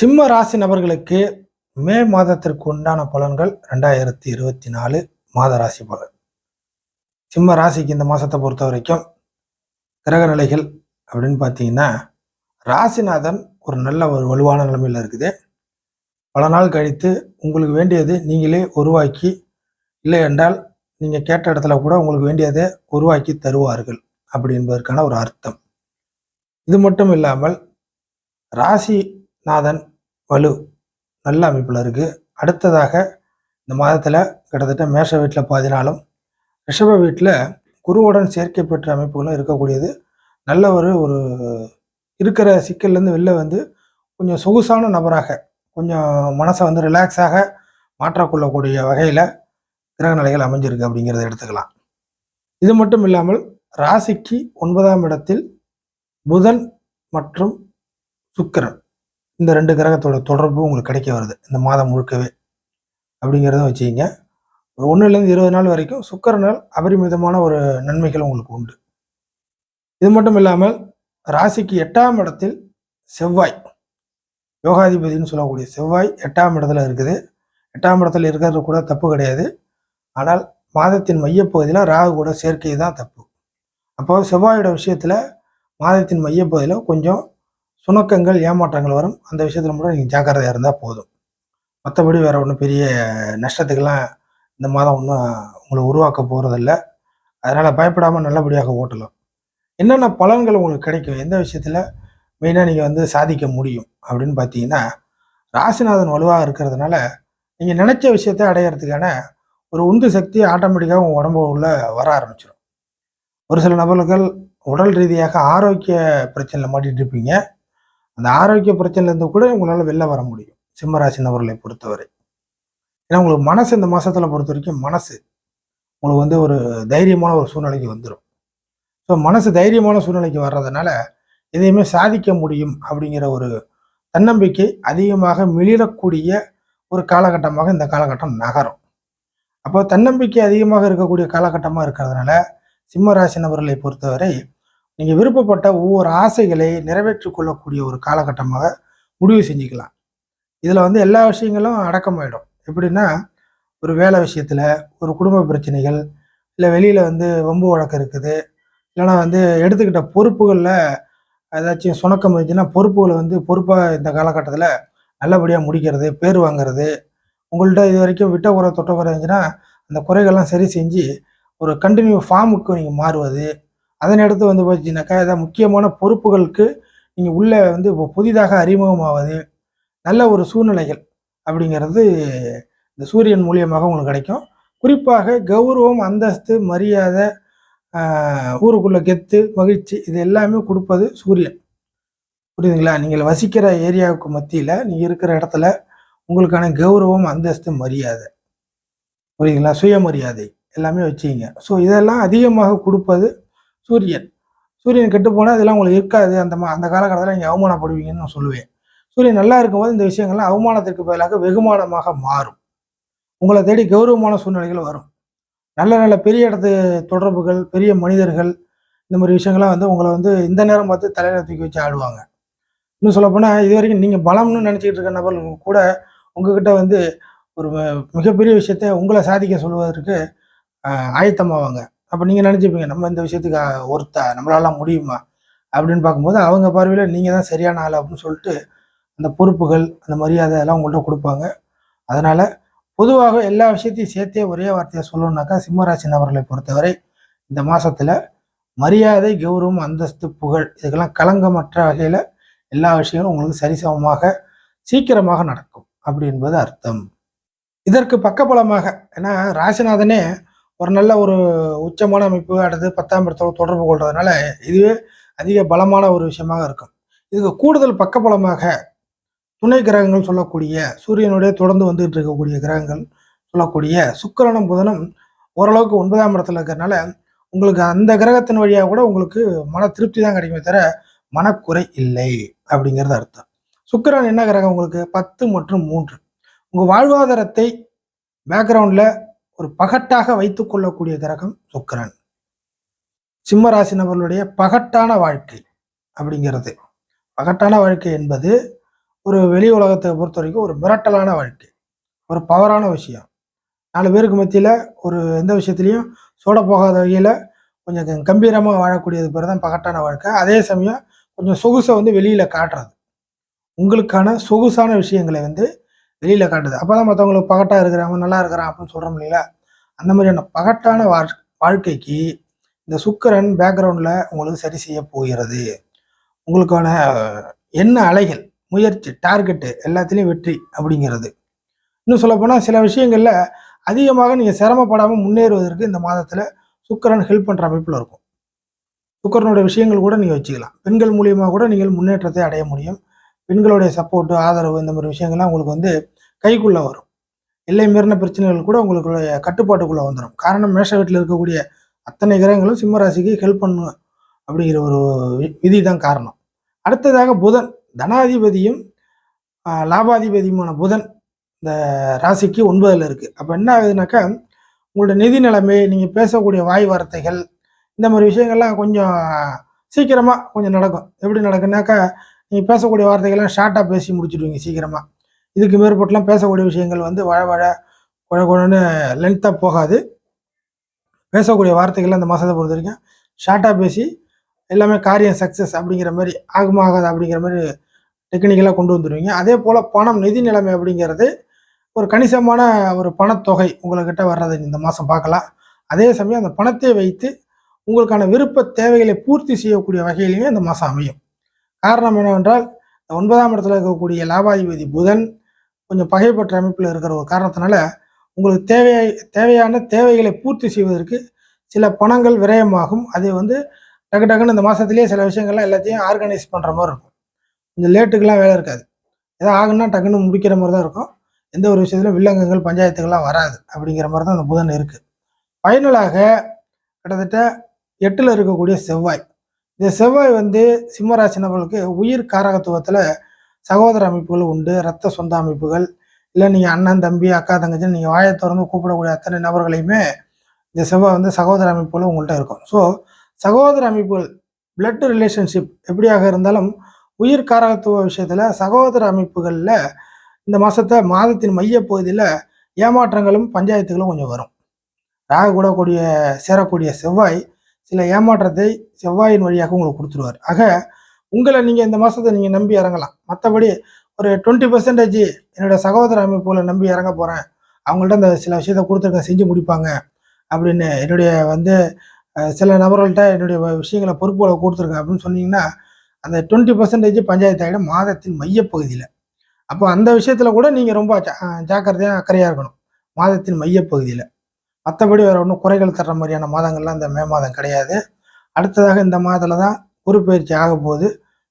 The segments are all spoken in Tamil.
சிம்ம ராசி நபர்களுக்கு மே மாதத்திற்கு உண்டான பலன்கள் ரெண்டாயிரத்தி இருபத்தி நாலு மாத ராசி பலன். சிம்ம ராசிக்கு இந்த மாதத்தை பொறுத்த வரைக்கும் கிரக நிலைகள் அப்படின்னு பார்த்தீங்கன்னா ராசிநாதன் ஒரு நல்ல ஒரு வலுவான நிலைமையில் இருக்குது. பல நாள் கழித்து உங்களுக்கு வேண்டியது நீங்களே உருவாக்கி இல்லை என்றால் நீங்கள் கேட்ட இடத்துல கூட உங்களுக்கு வேண்டியதை உருவாக்கி தருவார்கள் அப்படி என்பதற்கான ஒரு அர்த்தம். இது மட்டும் இல்லாமல் ராசிநாதன் வலு நல்ல அமைப்பில் இருக்குது அடுத்ததாக இந்த மாதத்தில் கிட்டத்தட்ட மேஷ வீட்டில் பாதி நாளும் ரிஷப வீட்டில் குருவுடன் சேர்க்கை பெற்ற அமைப்புகளும் இருக்கக்கூடியது. நல்ல ஒரு ஒரு இருக்கிற சிக்கல்லேருந்து வெளில வந்து கொஞ்சம் சொகுசான நபராக கொஞ்சம் மனசை வந்து ரிலாக்ஸாக மாற்றக்கொள்ளக்கூடிய வகையில் கிரக நிலைகள் அமைஞ்சிருக்கு அப்படிங்கிறத எடுத்துக்கலாம். இது மட்டும் இல்லாமல் ராசிக்கு ஒன்பதாம் இடத்தில் புதன் மற்றும் சுக்கிரன். இந்த ரெண்டு கிரகத்தோட தொடர்பு உங்களுக்கு கிடைக்க வருது. இந்த மாதம் முழுக்கவே. அப்படிங்கிறத வச்சுக்கிங்க. ஒரு ஒன்றுலேருந்து இருபது நாள் வரைக்கும் சுக்கரனால் அபரிமிதமான ஒரு நன்மைகள் உங்களுக்கு உண்டு. இது மட்டும் இல்லாமல் ராசிக்கு எட்டாம் இடத்தில் செவ்வாய். யோகாதிபதினு சொல்லக்கூடிய செவ்வாய் எட்டாம் இடத்துல இருக்குது. எட்டாம் இடத்துல இருக்கிறது கூட தப்பு கிடையாது. ஆனால் மாதத்தின் மையப்பகுதியில் ராகு கூட சேர்க்கை தான் தப்பு. அப்போ செவ்வாயோட விஷயத்தில் மாதத்தின் மையப்பகுதியில் கொஞ்சம் சுணக்கங்கள் ஏமாற்றங்கள் வரும். அந்த விஷயத்தில் மட்டும் நீங்கள் ஜாக்கிரதையாக இருந்தால் போதும். மற்றபடி வேறு ஒன்றும் பெரிய நஷ்டத்துக்கெல்லாம் இந்த மாதம் ஒன்றும் உங்களை உருவாக்க போகிறதில்ல அதனால் பயப்படாமல் நல்லபடியாக ஓட்டலாம். என்னென்ன பலன்கள் உங்களுக்கு கிடைக்கும்? எந்த விஷயத்தில் மெயினாக நீங்கள் வந்து சாதிக்க முடியும்? அப்படின்னு பார்த்தீங்கன்னா ராசிநாதன் வலுவாக இருக்கிறதுனால நீங்கள் நினச்ச விஷயத்தை அடையிறதுக்கான ஒரு உந்து சக்தி ஆட்டோமேட்டிக்காக உங்கள் உடம்பு உள்ள வர ஆரம்பிச்சிடும் ஒரு சில நபர்கள் உடல் ரீதியாக ஆரோக்கிய பிரச்சனையில் மாட்டிகிட்டு இருப்பீங்க. அந்த ஆரோக்கிய பிரச்சனையிலேருந்து கூட உங்களால் வெளில வர முடியும். சிம்மராசி நபர்களை பொறுத்தவரை. ஏன்னா உங்களுக்கு மனசு இந்த மாதத்தில் பொறுத்த வரைக்கும் மனசு. உங்களுக்கு வந்து ஒரு தைரியமான ஒரு சூழ்நிலைக்கு வந்துடும் ஸோ மனசு தைரியமான சூழ்நிலைக்கு வர்றதுனால எதையுமே சாதிக்க முடியும் அப்படிங்கிற ஒரு தன்னம்பிக்கை அதிகமாக மிளிரக்கூடிய ஒரு காலகட்டமாக இந்த காலகட்டம் நகரும். அப்போ தன்னம்பிக்கை அதிகமாக இருக்கக்கூடிய காலகட்டமாக இருக்கிறதுனால சிம்ம ராசி நபர்களை பொறுத்தவரை நீங்கள் விருப்பப்பட்ட ஒவ்வொரு ஆசைகளை நிறைவேற்றிக் கொள்ளக்கூடிய ஒரு காலகட்டமாக முடிவு செஞ்சுக்கலாம். இதில் வந்து எல்லா விஷயங்களும் அடக்கமாயிடும். எப்படின்னா ஒரு வேலை விஷயத்தில் ஒரு குடும்ப பிரச்சனைகள் இல்லை வெளியில் வந்து வம்பு வழக்கு இருக்குது இல்லைன்னா வந்து எடுத்துக்கிட்ட பொறுப்புகளில் ஏதாச்சும் சுணக்கம் இருந்துச்சுன்னா பொறுப்புகளை வந்து பொறுப்பாக இந்த காலகட்டத்தில் நல்லபடியாக முடிக்கிறது பேர் வாங்குறது உங்கள்கிட்ட இது வரைக்கும் விட்ட குறை தொட்ட குறை இருந்துச்சுன்னா அந்த குறைகள்லாம் சரி செஞ்சு ஒரு கண்டினியூ ஃபார்முக்கு நீங்கள் மாறுவது அதன் வந்து பார்த்தீங்கன்னாக்கா ஏதாவது முக்கியமான பொறுப்புகளுக்கு நீங்கள் உள்ளே வந்து இப்போ புதிதாக அறிமுகமாவது நல்ல ஒரு சூழ்நிலைகள் அப்படிங்கிறது இந்த சூரியன் மூலியமாக உங்களுக்கு கிடைக்கும். குறிப்பாக கௌரவம் அந்தஸ்து மரியாதை ஊருக்குள்ள கெத்து மகிழ்ச்சி இது எல்லாமே கொடுப்பது சூரியன். புரியுதுங்களா? நீங்கள் வசிக்கிற ஏரியாவுக்கு மத்தியில் நீங்கள் இருக்கிற இடத்துல உங்களுக்கான கௌரவம் அந்தஸ்து மரியாதை. புரியுதுங்களா? சுயமரியாதை. எல்லாமே வச்சுக்கிங்க. ஸோ இதெல்லாம் அதிகமாக கொடுப்பது சூரியன். சூரியன் கெட்டு போனால் இதெல்லாம் உங்களுக்கு இருக்காது. அந்த மா அந்த காலகட்டத்தில் நீங்கள் அவமானப்படுவீங்கன்னு நான் சொல்லுவேன். சூரியன் நல்லா இருக்கும்போது இந்த விஷயங்கள்லாம் அவமானத்திற்கு பதிலாக வெகுமானமாக மாறும். உங்களை தேடி கௌரவமான சூழ்நிலைகள் வரும். நல்ல நல்ல பெரிய இடத்து தொடர்புகள் பெரிய மனிதர்கள் இந்த மாதிரி விஷயங்கள்லாம் வந்து உங்களை வந்து இந்த நேரம் பார்த்து தலையில தூக்கி வச்சு ஆடுவாங்க. இன்னும் சொல்லப்போனால் இது வரைக்கும் நீங்கள் பலம்னு நினச்சிக்கிட்டு இருக்க நபர்கள் கூட உங்ககிட்ட வந்து ஒரு மிகப்பெரிய விஷயத்த உங்களை சாதிக்க சொல்வதற்கு ஆயத்தமாவாங்க. அப்போ நீங்கள் நினச்சிப்பீங்க நம்ம இந்த விஷயத்துக்கு ஒருத்தா? நம்மளாலாம் முடியுமா? அப்படின்னு பார்க்கும்போது அவங்க பார்வையில் நீங்கள் தான் சரியான ஆள் அப்படின்னு சொல்லிட்டு அந்த பொறுப்புகள் அந்த மரியாதை எல்லாம் உங்கள்கிட்ட கொடுப்பாங்க. அதனால் பொதுவாக எல்லா விஷயத்தையும் சேர்த்தே ஒரே வார்த்தையை சொல்லணுன்னாக்கா சிம்மராசி நபர்களை பொறுத்தவரை இந்த மாதத்தில் மரியாதை கௌரவம் அந்தஸ்து புகழ் இதுக்கெல்லாம் களங்கமற்ற வகையில் எல்லா விஷயங்களும் உங்களுக்கு சரிசமமாக சீக்கிரமாக நடக்கும் அப்படி என்பது அர்த்தம். இதற்கு பக்கபலமாக ஏன்னா ராசிநாதனே ஒரு நல்ல ஒரு உச்சமான அமைப்பு அடுத்து பத்தாம் இடத்தோடு தொடர்பு கொள்றதுனால இதுவே அதிக பலமான ஒரு விஷயமாக இருக்கும். இதுக்கு கூடுதல் பக்கபலமாக துணை கிரகங்கள் சொல்லக்கூடிய சூரியனுடைய தொடர்ந்து வந்துகிட்டு இருக்கக்கூடிய கிரகங்கள் சொல்லக்கூடிய சுக்கிரனும் புதனும் ஓரளவுக்கு ஒன்பதாம் இடத்துல இருக்கிறதுனால உங்களுக்கு அந்த கிரகத்தின் வழியாக கூட உங்களுக்கு மன திருப்தி தான் கிடைக்குமே தவிர மனக்குறை இல்லை அப்படிங்கிறது அர்த்தம். சுக்கிரன் என்ன கிரகம் உங்களுக்கு? பத்து மற்றும் மூன்று. உங்கள் வாழ்வாதாரத்தை பேக்ரவுண்டில் ஒரு பகட்டாக வைத்துக் கொள்ளக்கூடிய கிரகம் சுக்கிரன். சிம்மராசி நபர்களுடைய பகட்டான வாழ்க்கை அப்படிங்கிறது. பகட்டான வாழ்க்கை என்பது ஒரு வெளி உலகத்தை பொறுத்த வரைக்கும் ஒரு மிரட்டலான வாழ்க்கை. ஒரு பவரான விஷயம். நாலு பேருக்கு மத்தியில் ஒரு எந்த விஷயத்துலையும் சோட போகாத வகையில் கொஞ்சம் கம்பீரமாக வாழக்கூடியது பேர் தான் பகட்டான வாழ்க்கை. அதே சமயம் கொஞ்சம் சொகுசை வந்து வெளியில் காட்டுறது. உங்களுக்கான சொகுசான விஷயங்களை வந்து வெளியில் காட்டுது. அப்போ தான் மற்றவங்களுக்கு பகட்டாக இருக்கிறாங்க நல்லா இருக்கிறான் அப்படின்னு சொல்கிறோம் இல்லைங்களா? அந்த மாதிரியான பகட்டான வாழ் வாழ்க்கைக்கு இந்த சுக்கரன் பேக்ரவுண்டில் உங்களுக்கு சரி செய்ய போகிறது. உங்களுக்கான என்ன அலைகள் முயற்சி டார்கெட்டு எல்லாத்துலேயும் வெற்றி அப்படிங்கிறது. இன்னும் சொல்லப்போனால் சில விஷயங்களில் அதிகமாக நீங்கள் சிரமப்படாமல் முன்னேறுவதற்கு இந்த மாதத்தில் சுக்கரன் ஹெல்ப் பண்ணுற அமைப்பில் இருக்கும். சுக்கரனோட விஷயங்கள் கூட நீங்கள் வச்சுக்கலாம். பெண்கள் மூலியமாக கூட நீங்கள் முன்னேற்றத்தை அடைய முடியும். பெண்களுடைய சப்போர்ட்டு ஆதரவு இந்த மாதிரி விஷயங்கள்லாம் உங்களுக்கு வந்து கைக்குள்ளே வரும். எல்லை மீறின பிரச்சனைகள் கூட உங்களுடைய கட்டுப்பாட்டுக்குள்ளே வந்துடும் காரணம் மேஷ வீட்டில் இருக்கக்கூடிய அத்தனை கிரகங்களும் சிம்ம ராசிக்கு ஹெல்ப் பண்ணும் அப்படிங்கிற ஒரு வி- விதி தான் காரணம். அடுத்ததாக புதன். தனாதிபதியும் லாபாதிபதியுமான புதன் இந்த ராசிக்கு ஒன்பதில் இருக்குது அப்போ என்ன ஆகுதுனாக்கா உங்களோட நிதி நிலைமை நீங்கள் பேசக்கூடிய வாய் வார்த்தைகள் இந்த மாதிரி விஷயங்கள்லாம் கொஞ்சம் சீக்கிரமாக கொஞ்சம் நடக்கும். எப்படி நடக்குனாக்கா நீங்கள் பேசக்கூடிய வார்த்தைகள்லாம் ஷார்ட்டாக பேசி முடிச்சுடுவீங்க சீக்கிரமாக இதுக்கு மேற்பட்டுலாம் பேசக்கூடிய விஷயங்கள் வந்து வழ வழ குழ குழன்னு லென்த்தாக போகாது. பேசக்கூடிய வார்த்தைகள் அந்த மாதத்தை பொறுத்த வரைக்கும் ஷார்ட்டாக பேசி எல்லாமே காரியம் சக்ஸஸ் அப்படிங்கிற மாதிரி ஆகுமா ஆகாது அப்படிங்கிற மாதிரி டெக்னிக்கலாக கொண்டு வந்துடுவீங்க. அதே போல் பணம் நிதி நிலைமை அப்படிங்கிறது ஒரு கணிசமான ஒரு பணத்தொகை உங்கள்கிட்ட வர்றதை இந்த மாதம் பார்க்கலாம். அதே சமயம் அந்த பணத்தை வைத்து உங்களுக்கான விருப்ப தேவைகளை பூர்த்தி செய்யக்கூடிய வகையிலையும் இந்த மாதம் அமையும். காரணம் என்னவென்றால் இந்த ஒன்பதாம் இடத்துல இருக்கக்கூடிய லாபாதிபதி புதன் கொஞ்சம் பகைப்பற்ற அமைப்பில் இருக்கிற ஒரு காரணத்தினால உங்களுக்கு தேவையை தேவையான தேவைகளை பூர்த்தி செய்வதற்கு சில பணங்கள் விரயமாகும். அது வந்து டக்கு டக்குன்னு இந்த மாதத்துலேயே சில விஷயங்கள்லாம் எல்லாத்தையும் ஆர்கனைஸ் பண்ணுற மாதிரி இருக்கும். கொஞ்சம் லேட்டுக்கெல்லாம் வேலை இருக்காது. ஏதோ ஆகுன்னா டக்குன்னு முடிக்கிற மாதிரி தான் இருக்கும். எந்த ஒரு விஷயத்துலையும் வில்லங்கங்கள் பஞ்சாயத்துக்கெல்லாம் வராது அப்படிங்கிற மாதிரி தான் அந்த புதன் இருக்குது ஃபைனலாக கிட்டத்தட்ட எட்டில் இருக்கக்கூடிய செவ்வாய். இந்த செவ்வாய் வந்து சிம்மராசி நபர்களுக்கு உயிர் காரகத்துவத்தில் சகோதர அமைப்புகள் உண்டு ரத்த சொந்த அமைப்புகள். இல்லை நீங்கள் அண்ணன் தம்பி அக்கா தங்கச்சின்னு நீங்கள் வாயை திறந்து கூப்பிடக்கூடிய அத்தனை நபர்களையுமே இந்த செவ்வாய் வந்து சகோதர அமைப்புகள் உங்கள்கிட்ட இருக்கும். ஸோ சகோதர அமைப்புகள் பிளட் ரிலேஷன்ஷிப் எப்படியாக இருந்தாலும் உயிர் காரகத்துவ விஷயத்தில் சகோதர அமைப்புகளில் இந்த மாதத்தை மாதத்தின் மையப்பகுதியில் ஏமாற்றங்களும் பஞ்சாயத்துகளும் கொஞ்சம் வரும். ராகு கூட கூடிய சேரக்கூடிய செவ்வாய் சில ஏமாற்றத்தை செவ்வாயின் வழியாக உங்களுக்கு கொடுத்துருவார். ஆக உங்களை நீங்கள் இந்த மாதத்தை நீங்கள் நம்பி இறங்கலாம். மற்றபடி ஒரு டுவெண்ட்டி பர்சன்டேஜ் என்னோட சகோதர அமைப்புகளை நம்பி இறங்க போகிறேன் அவங்கள்ட்ட அந்த சில விஷயத்தை கொடுத்துருக்கேன் செஞ்சு முடிப்பாங்க அப்படின்னு என்னுடைய வந்து சில நபர்கள்ட்ட என்னுடைய விஷயங்களை பொறுப்புகளை கொடுத்துருக்கேன் அப்படின்னு சொன்னீங்கன்னா அந்த டுவெண்ட்டி பர்சன்டேஜ் பஞ்சாயத்து ஆகிடும் மாதத்தின் மையப்பகுதியில். அப்போ அந்த விஷயத்தில் கூட நீங்கள் ரொம்ப ஜா- ஜாக்கிரதையாக அக்கறையாக இருக்கணும். மாதத்தின் மையப்பகுதியில். மற்றபடி வேறு ஒன்றும் குறைகள் தர்ற மாதிரியான மாதங்கள்லாம் இந்த மே மாதம் கிடையாது. அடுத்ததாக இந்த மாதத்தில் தான் குரு பயிற்சி ஆக போகுது.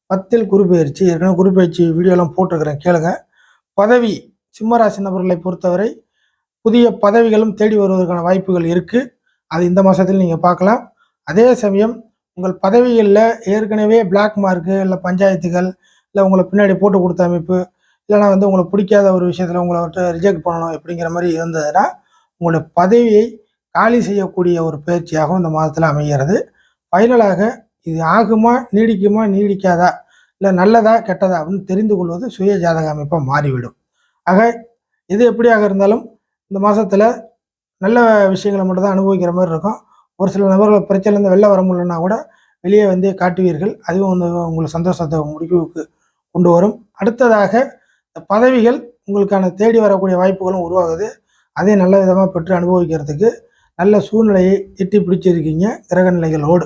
பத்தில் குரு பயிற்சி ஏற்கனவே குரு பயிற்சி வீடியோலாம் போட்டிருக்கிறேன் கேளுங்க. பதவி சிம்மராசி நபர்களை பொறுத்தவரை புதிய பதவிகளும் தேடி வருவதற்கான வாய்ப்புகள் இருக்குது அது இந்த மாதத்தில் நீங்கள் பார்க்கலாம். அதே சமயம் உங்கள் பதவிகளில் ஏற்கனவே பிளாக் மார்க்கு இல்லை பஞ்சாயத்துகள் இல்லை உங்களை பின்னாடி போட்டு கொடுத்த அமைப்பு இல்லைனா வந்து உங்களுக்கு பிடிக்காத ஒரு விஷயத்தில் உங்களை விட்டு ரிஜெக்ட் பண்ணணும் அப்படிங்கிற மாதிரி இருந்ததுன்னா உங்களுடைய பதவியை காலி செய்யக்கூடிய ஒரு பயிற்சியாகவும் இந்த மாதத்தில் அமைகிறது. ஃபைனலாக இது ஆகுமா நீடிக்குமா நீடிக்காதா இல்லை நல்லதா கெட்டதா அப்படின்னு தெரிந்து கொள்வது சுய ஜாதக அமைப்பாக மாறிவிடும். ஆக எது எப்படியாக இருந்தாலும் இந்த மாதத்தில் நல்ல விஷயங்களை மட்டும் தான் அனுபவிக்கிற மாதிரி இருக்கும். ஒரு சில நபர்கள் பிரச்சனைலேருந்து வெளில வர முடியலன்னா கூட வெளியே வந்து காட்டுவீர்கள். அதுவும் வந்து உங்களுக்கு சந்தோஷத்தை முடிவுக்கு கொண்டு வரும். அடுத்ததாக பதவிகள் உங்களுக்கான தேடி வரக்கூடிய வாய்ப்புகளும் உருவாகுது. அதை நல்ல விதமாக பெற்று அனுபவிக்கிறதுக்கு நல்ல சூழ்நிலையை எட்டி பிடிச்சிருக்கீங்க. கிரக நிலைகளோடு